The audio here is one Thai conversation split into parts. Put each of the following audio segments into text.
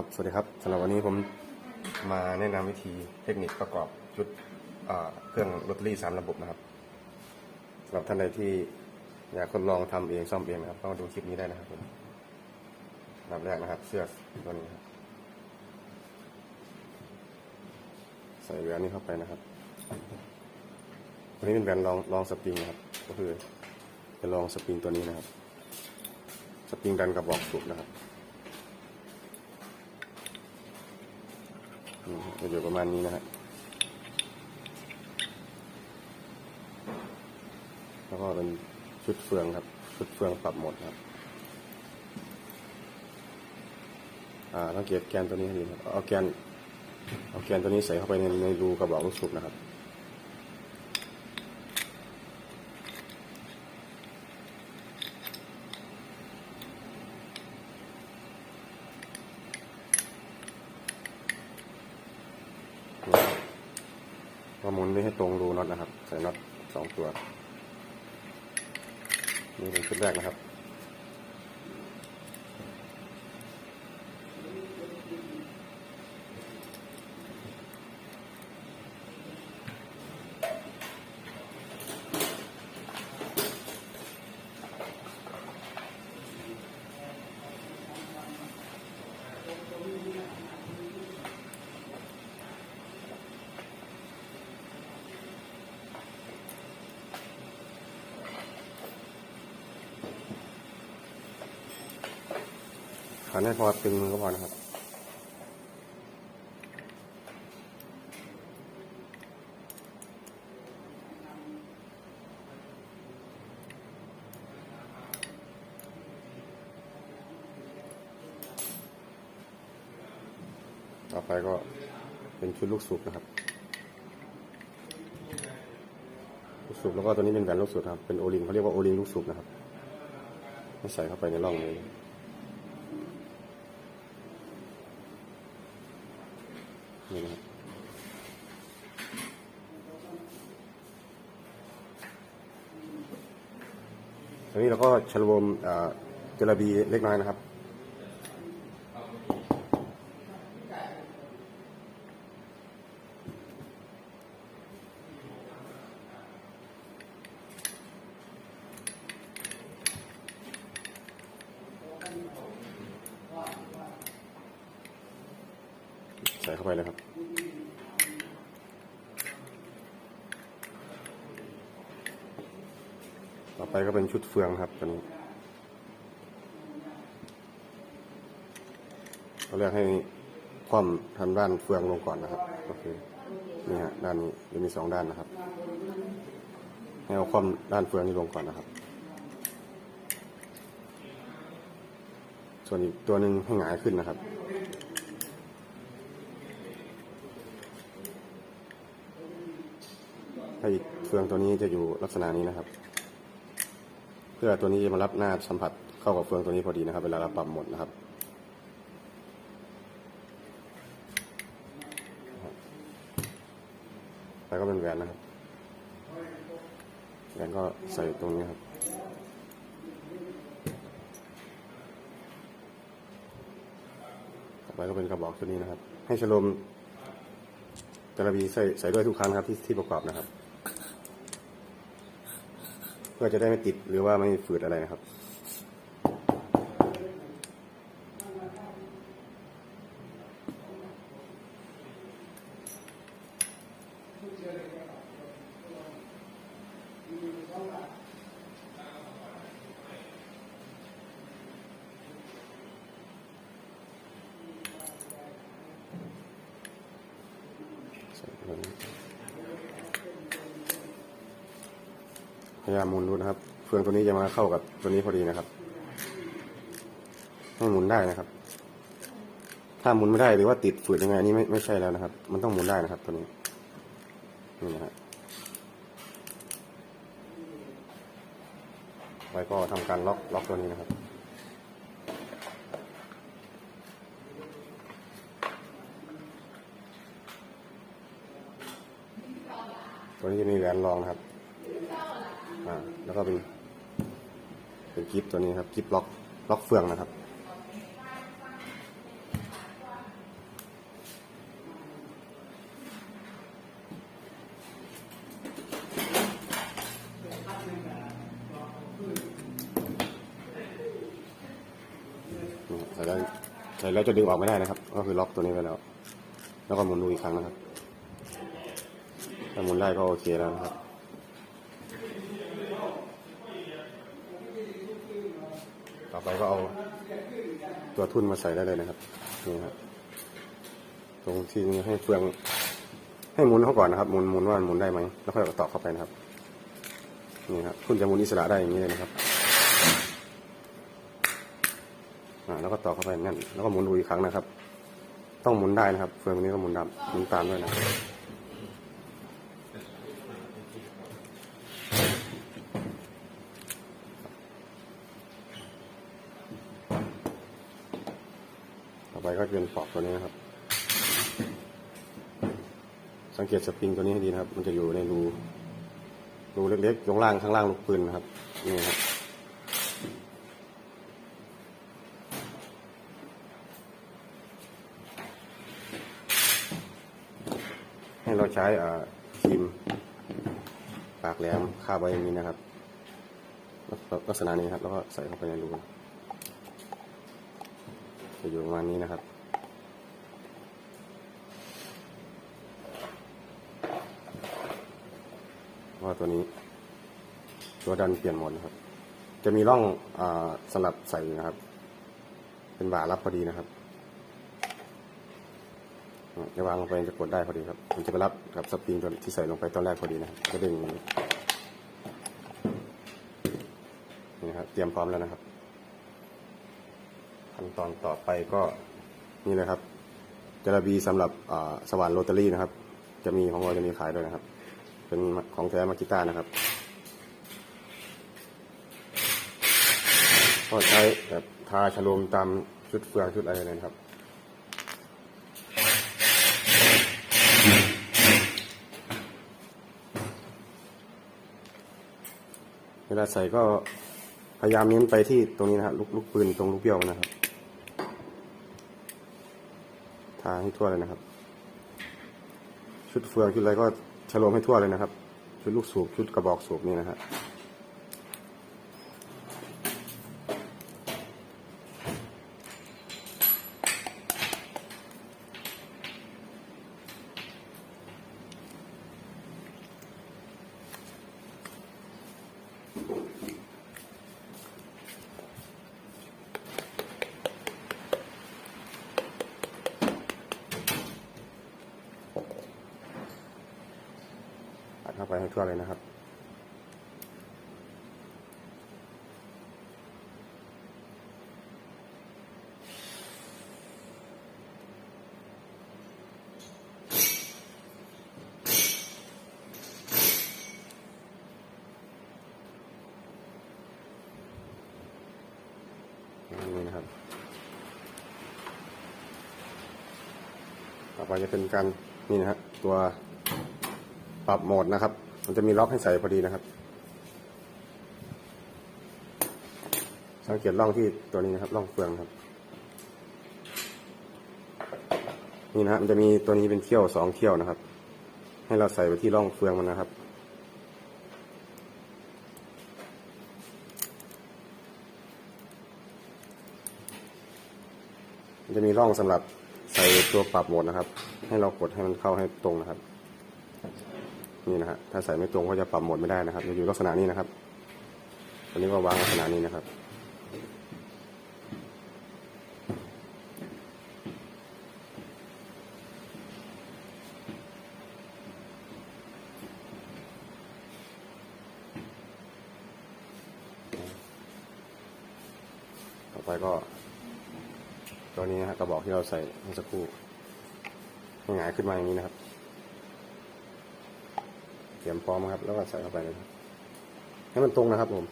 ครับ สวัสดีครับสำหรับวันนี้ผมมาแนะนำวิธีเทคนิคประกอบชุดเเครื่องลอตเตอรี่สามระบบนะครับสำหรับท่านใดที่อยากทดลองทำเองซ่อมเองนะครับก็ดูคลิปนี้ได้นะครับผมอันดับแรกนะครับ เสื้อตัวนี้ครับใส่แหวนนี้เข้าไปนะครับตัวนี้เป็นแหวนรองรองสปริงนะครับ ก็คือเป็นรองสปริงตัวนี้นะครับ สปริงดันกระบอกสูบนะครับ นี่ครับ จะอยู่ประมาณนี้นะฮะแล้วก็เป็นชุดเฟืองครับ ชุดเฟืองปรับหมดครับ อ่าต้องเก็บแกนตัวนี้ให้ดีครับเอาแกนเอาแกนตัวนี้ใส่เข้าไปในในรูกระบอกลูกสูบนะครับ ก็หมุนไว้ให้ตรงรูน็อตนะครับ ใส่น็อตสองตัว นี่เป็นชุดแรกนะครับ ขันให้พอตึงมือก็พอนะครับต่อไปก็เป็นชุดลูกสูบนะครับ ลูกสูบแล้วก็ตัวนี้เป็นแหวนลูกสูบครับ เป็นโอลิงเขาเรียกว่าโอลิงลูกสูบนะครับ ใส่เข้าไปในร่องนี้ นี่นะครับอันนี้เราก็ชโลมอ่าเจลาบีเล็กน้อยนะครับ ใส่เข้าไปเลยครับ ต่อ ไปก็เป็นชุดเฟืองครับตัวนี้เราเรียกให้คว่ำทำด้านเฟืองลงก่อนนะครับก็คือนี่ฮะด้านนี้จะมีสองด้านนะครับให้เอาคว่ำด้านเฟืองนี้ลงก่อนนะครับ ส่วนอีกตัวหนึ่งให้หงายขึ้นนะครับถ้าอีกเฟืองตัวนี้จะอยู่ลักษณะนี้นะครับ พื่อตัวนี้จะมารับหน้าสัมผัสเข้ากับเฟืองตัวนี้พอดีนะครับ เวลาเราปรับหมดนะครับแล้วก็เป็นแหวนนะครับแหวนก็ใส่ตรงนี้ครับต่อไปก็เป็นกระบอกตัวนี้นะครับ ให้ชโลมจระบีใส่ใส่ด้วยทุกครั้งครับที่ที่ประกอบนะครับ พื่อจะได้ไม่ติดหรือว่าไม่ฝืดอะไรนะครับใส่แบบนี้ พยายามหมุนดูนะครับ เฟืองตัวนี้จะมาเข้ากับตัวนี้พอดีนะครับ ให้หมุนได้นะครับ ถ้าหมุนไม่ได้หรือว่าติดฝืดยังไงอันนี่ไม่ไม่ใช่แล้วนะครับ มันต้องหมุนได้นะครับ ตัวนี้นี่นะฮะไว้ก็ทำการล็อกล็อกตัวนี้นะครับตัวนี้จะมีแหวนรองนะครับ แล้วก็เป็นเป็นกิฟตัวนี้ครับกิฟล็อกล็อกเฟืองนะครับแต่แล้วแต่แล้วจะดึงออกไม่ได้นะครับ ก็คือล็อกตัวนี้ไปแล้ว แล้วก็หมุนดูอีกครั้งนะครับถ้าหมุนได้ก็โอเคแล้วนะครับ อไปก็เอาตัวทุ่นมาใส่ได้เลยนะครับนี่ครับตรงที่นี้ให้เฟือง ให้หมุนเขาก่อนนะครับหมุนหมุนว่าหมุนได้ไหมแล้วค่อยเอาต่อเข้าไปนะครับนี่ครับทุ่นจะหมุนอิสระได้อย่างนี้เลยนะครับอ่าแล้วก็ต่อเข้าไปนั่นแล้วก็หมุนดูอีกครั้งนะครับ ต้องหมุนได้นะครับ เฟืองนี้ก็หมุนดับหมุนตามด้วยนะครับ ต่อไปก็จะเป็นปลอก ตัวนี้นะครับ สังเกตสปริงตัวนี้ให้ดีนะครับ มันจะอยู่ในรูรูเล็กๆตรงล่างข้างล่างลูกปืนนะครับนี่ครับให้เราใช้อ่าครีมปากแหลมคาบไว้อย่างนี้นะครับลักษณะนี้ครับ แล้วก็ใส่เข้าไปในรูจะอยู่ประมาณนี้นะครับ ว่าตัวนี้ ตัวดันเปลี่ยนหมดนะครับ จะมีร่องอสลับใส่นะครับ เป็นบ่ารับพอดีนะครับจะวางลงไปจะกดได้พอดีครับมันจะไปรับกับสปริงตัวที่ใส่ลงไปตอนแรกพอดีนะครับจะดึงนี่ครับเตรียมพร้อมแล้วนะครับขั้นตอนต่อไปก็นี่เลยครับจระบีสำหรับสว่านโรตารี่นะครับ จะมีของเราจะมีขายด้วยนะครับ เป็นของแท้มากิต้านะครับ ก็ใช้แบบทาฉลมตามชุดเฟืองชุดอะไรเลยนะครับเวลาใส่ก็พยายามเน้นไปที่ตรงนี้นะครับลูกลูกปืนตรงลูกเบี้ยวนะครับ ทาให้ทั่วเลยนะครับ ชุดเฟืองชุดอะไรก็ ฉโลมให้ทั่วเลยนะครับ ชุดลูกสูบชุดกระบอกสูบนี่นะครับ ไปให้ทั่วเลยนะครับ นี่นะครับ ต่อไปจะเป็นการนี่นะฮะตัว ปรับโหมดนะครับ มันจะมีล็อกให้ใส่พอดีนะครับ สังเกตร่องที่ตัวนี้นะครับร่องเฟืองครับ นี่นะฮะมันจะมีตัวนี้เป็นเที่ยวสองเที่ยวนะครับ ให้เราใส่ไปที่ร่องเฟืองมันนะครับจะมีร่องสำหรับใส่ตัวปรับโหมดนะครับ ให้เรากดให้มันเข้าให้ตรงนะครับ นี่นะฮะถ้าใส่ไม่ตรงก็จะปรับหมดไม่ได้นะครับจะอยู่ลักษณะนี้นะครับตัวนี้ก็วางลักษณะนี้นะครับต่อไปก็ ตัวนี้นะฮะกระบอกที่เราใส่เมื่อสักครู่ให้หงายขึ้นมาอย่างนี้นะครับ เตรียมพร้อมครับ แล้วก็ใส่เข้าไปเลยครับให้มันตรงนะครับผม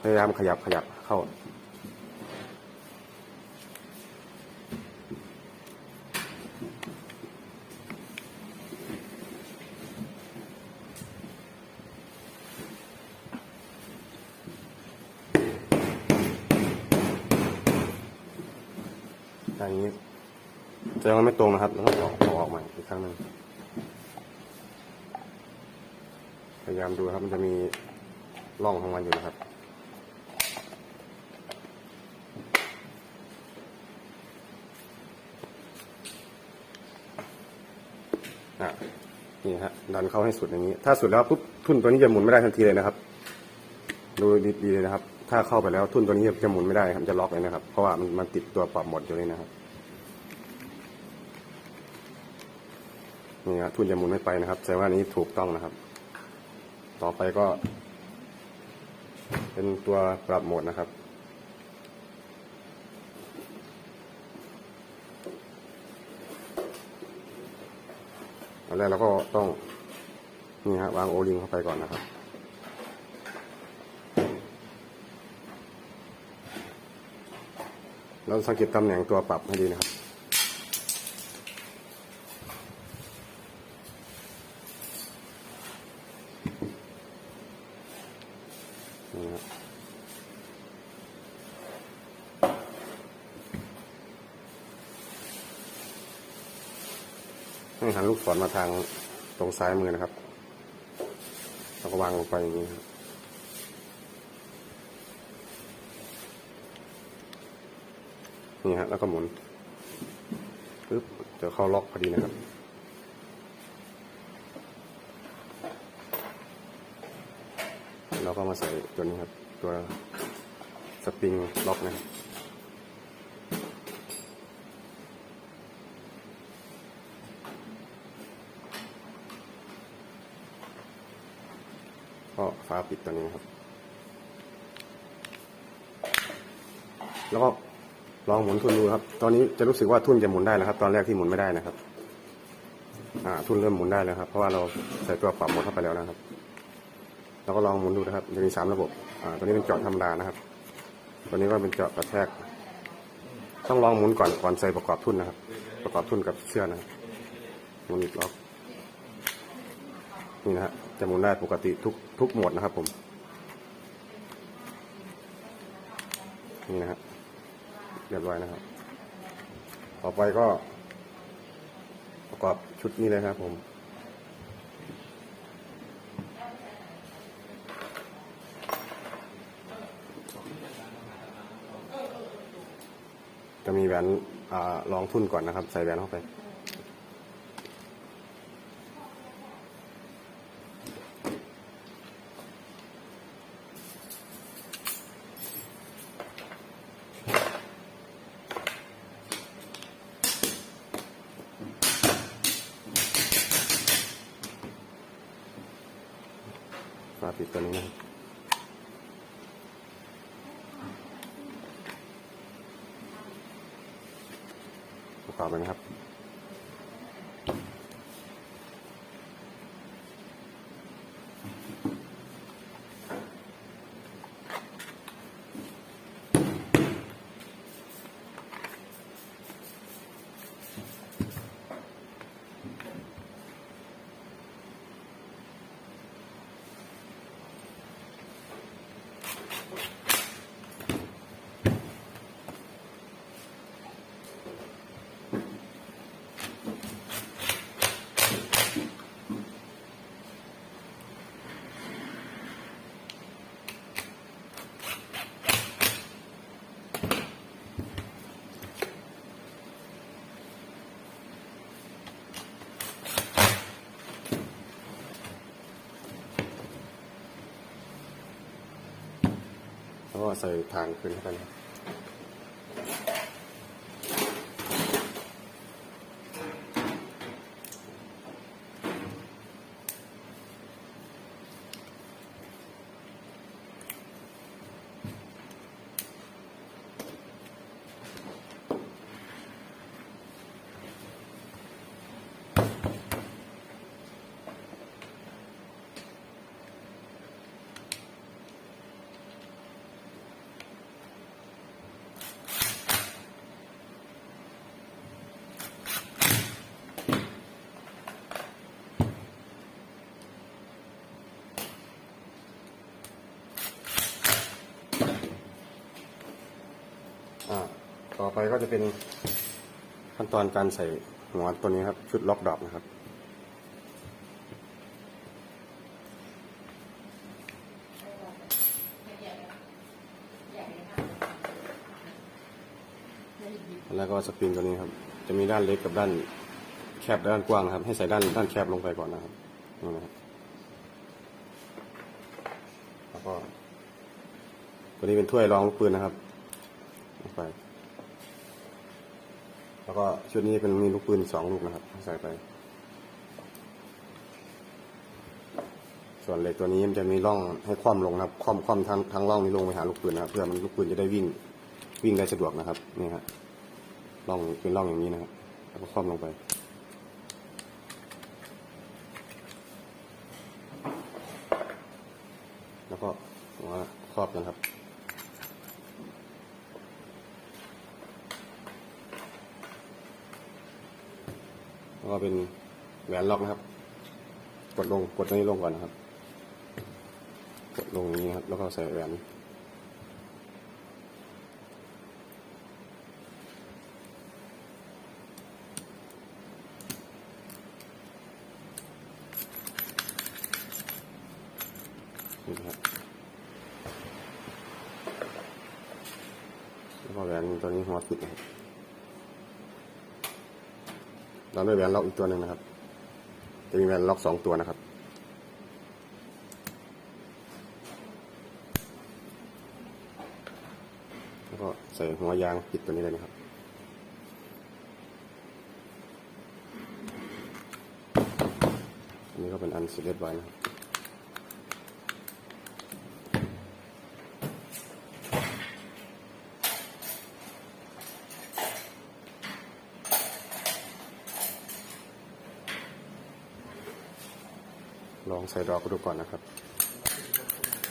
พยายามขยับขยับเข้าอย่างนี้แสดงว่าไม่ตรงนะครับ มันจะมีร่องของมันอยู่นะครับนี่ฮะดันเข้าให้สุดอย่างนี้ ถ้าสุดแล้วปุ๊บทุ่นตัวนี้จะหมุนไม่ได้ทันทีเลยนะครับ ดูดีๆเลยนะครับ ถ้าเข้าไปแล้วทุ่นตัวนี้จะหมุนไม่ได้ครับจะล็อกเลยนะครับ เพราะว่ามันมันติดตัวปรับหมดอยู่เลยนะครับนี่ฮะทุ่นจะหมุนไม่ไปนะครับแสดงว่านี้ถูกต้องนะครับ ต่อไปก็ เป็นตัวปรับโหมดนะครับ ตอนแรกเราก็ต้องนี่ฮะวางโอลิงเข้าไปก่อนนะครับเราสังเกตตำแหน่งตัวปรับให้ดีนะครับ นี่ครับให้หันลูกศรมา ทางตรงซ้ายมือนะครับแล้วก็วางลงไปอย่างนี้ครับนี่ฮะแล้วก็หมุนปึ๊บเดี๋ยวเข้าล็อกพอดีนะครับเราก็มาใส่ตัวนี้ครับ ตัวสปริงล็อกนะครับาปิดตัวนี้ครับ แล้วก็ลองหมุนทุนดูครับ ตอนนี้จะรู้สึกว่าทุ่นจะหมุนได้แล้วครับ ตอนแรกที่หมุนไม่ได้นะครับ อ่า ทุ่นเริ่มหมุนได้แล้วครับ เพราะว่าเราใส่ตัวปรับหมดเข้าไปแล้วนะครับเราก็ลองหมุนดูนะครับจะมีสามระบบ อ่า ตัวนี้เป็นเจาะธรรมดานะครับ ตัวนี้ก็เป็นเจาะกระแทก ต้องลองหมุนก่อนก่อนใส่ประกอบทุ่นนะครับ ประกอบทุ่นกับเชือกนะครับหมุนอีกรอบนี่นะฮะ จะหมุนได้ปกติทุกทุกหมดนะครับผม นี่นะฮะเรียบร้อยนะครับ ต่อไปก็ ประกอบชุดนี้เลยครับผมจะมีแหวนอ่ารองทุ่นก่อนนะครับ ใส่แหวนเข้าไปาปิดตัวนี้นะครับประกอบไปนะครับ ก็ใส่ฐานขึ้นเข้าไปน ต่อไปก็จะเป็นขั้นตอนการใส่หัวตัวนี้ครับ ชุดล็อกดอกนะครับแล้วก็สปริงตัวนี้ครับ จะมีด้านเล็กกับด้านแคบด้านกว้างนะครับ ให้ใส่ด้านด้านแคบลงไปก่อนนะครับนี่นะครับแล้วก็ตัวนี้เป็นถ้วยรองลูกปืนนะครับลงไป แล้วก็ชุดนี้เป็นมีลูกปืนสองลูกนะครับ ใส่ไป ส่วนเหล็กตัวนี้มันจะมีร่องให้คว่ำลงนะครับ คว่ำคว่ำทั้งทั้งร่องนี้ลงไปหาลูกปืนนะครับ เพื่อมันลูกปืนจะได้วิ่งวิ่งได้สะดวกนะครับ นี่ครับร่องเป็นร่องอย่างนี้นะครับ แล้วก็คว่ำลงไป แล้วก็หัวครอบนะครับ แล้วก็เป็นแหวนล็อกนะครับ กดลงกดตรงนี้ลงก่อนนะครับ กดลงนี้ครับ แล้วก็ใส่แหวนนะครับ แล้วก็แหวนตัวนี้หัวปิดนะครับเรา ด้วยแหวนล็อกอีกตัวหนึ่งนะครับ จะมีแหวนล็อกสองตัวนะครับ แล้วก็ใส่หัวยางปิดตัวนี้เลยนะครับอันนี้ก็เป็นอันสิเรียบร้อยนะครับ ใส่ดอกดูก่อนนะครับ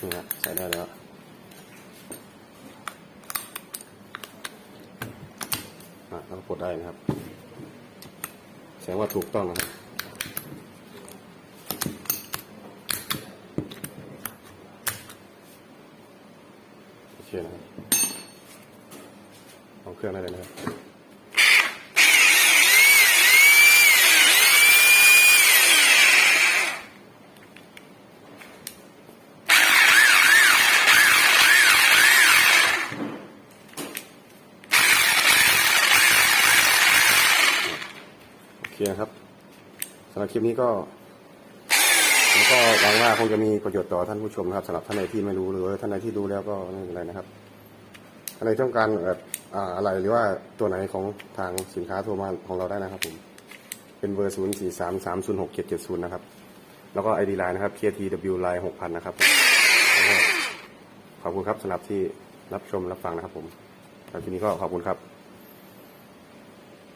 นี่ฮะใส่ได้แล้ว อะแล้วก็กดได้นะครับ แสดงว่าถูกต้องนะครับโอเคนะครับเอาเครื่องได้เลยนะครับ คนะครับสำหรับคลิปนี้ก็แล้วก็หวังว่าคงจะมีประโยชน์ต่อท่านผู้ชมนะครับสำหรับท่านใดที่ไม่รู้หรือท่านใดที่รู้แล้วก็ไม่เป็นไรนะครับท่านใดต้องการแบบอะไรหรือว่าตัวไหนของทางสินค้าโทรมาของเราได้นะครับผมเป็นเบอร์ศูนย์สี่สามสามศูนย์หกเจ็ดเจ็ดศูนย์นะครับ แล้วก็ไอดีไลน์นะครับ KTW ไลน์หกพันนะครับขอบคุณครับสำหรับที่รับชมรับฟังนะครับผมแล้วทีนี้ก็ขอบคุณครับ